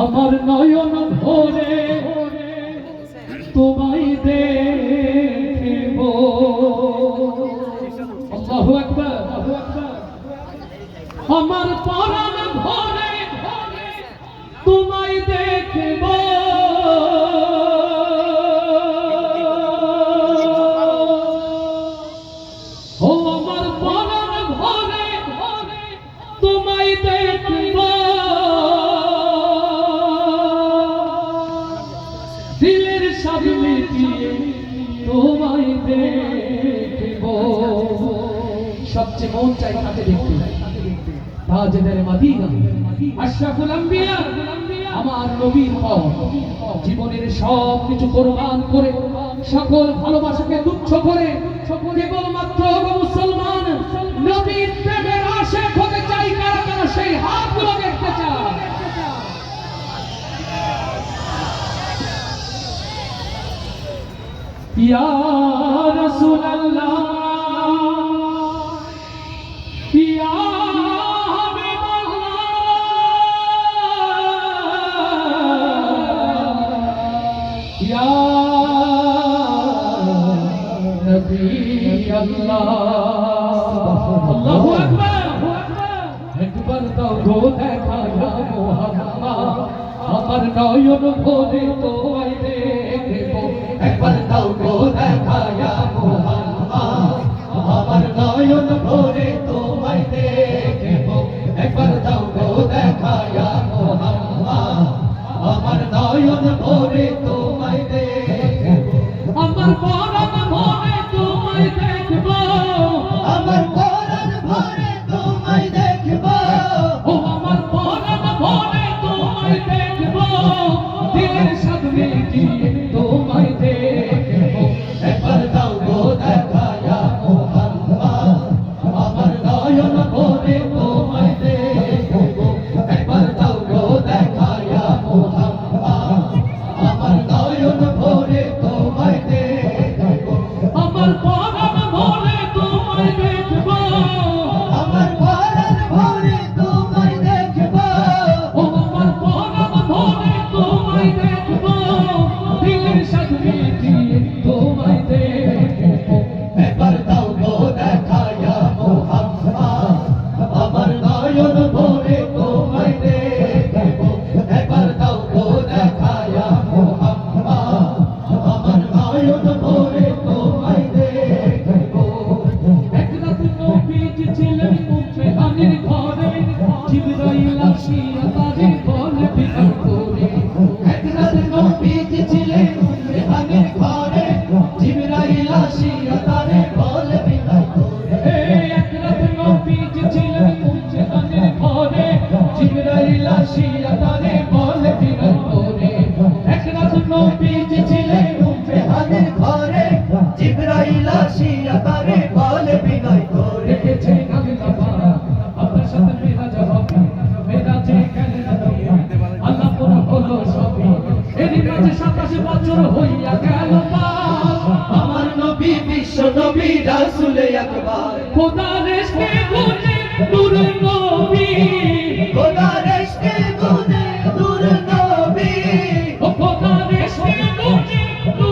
আমার নয়ন ভরে তোমায় দেখব। আল্লাহু আকবার আমার পরাণ ভরে তোমায় সবচেয়ে মন চাই তাকে দেখতে। তাজেদের মাদিনা, আশরাফুল আম্বিয়া, আমার নবীর পথ। জীবনের সব কিছু কোরবান করে, সকল ভালোবাসাকে তুচ্ছ করে, কেবলমাত্র মুসলমান, নবীর প্রেমের আশে হতে চাই কারা কারা সেই হাতগুলো দেখতে চায়। ইয়া রাসূলুল্লাহ। আমার নয়ন ভরে তো বিলাসিয়া তারে। বলে ফিরত করে একরাত নবীজি খোদা রেশকে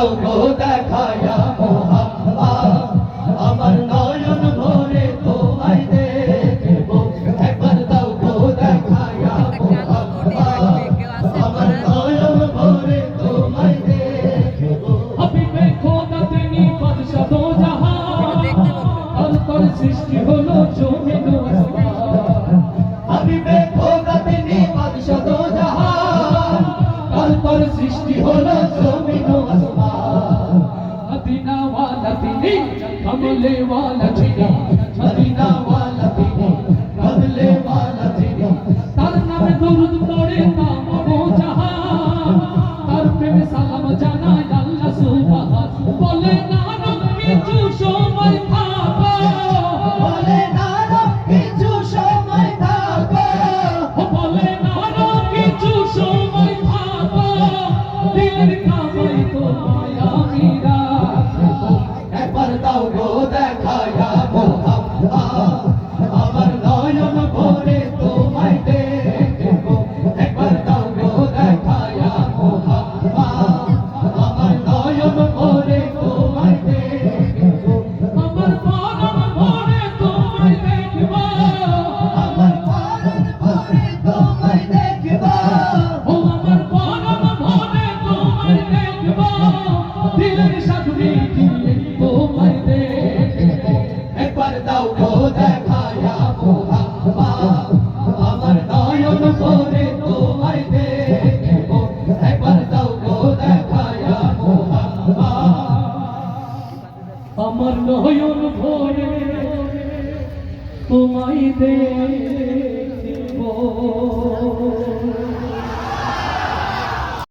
따라온 거 बदले वाला तेरी मदीना वाला तेरी बदले वाला तेरी सर नाम दौलत दौड़ আমার নয়ন ভরে তোমায় দেখব।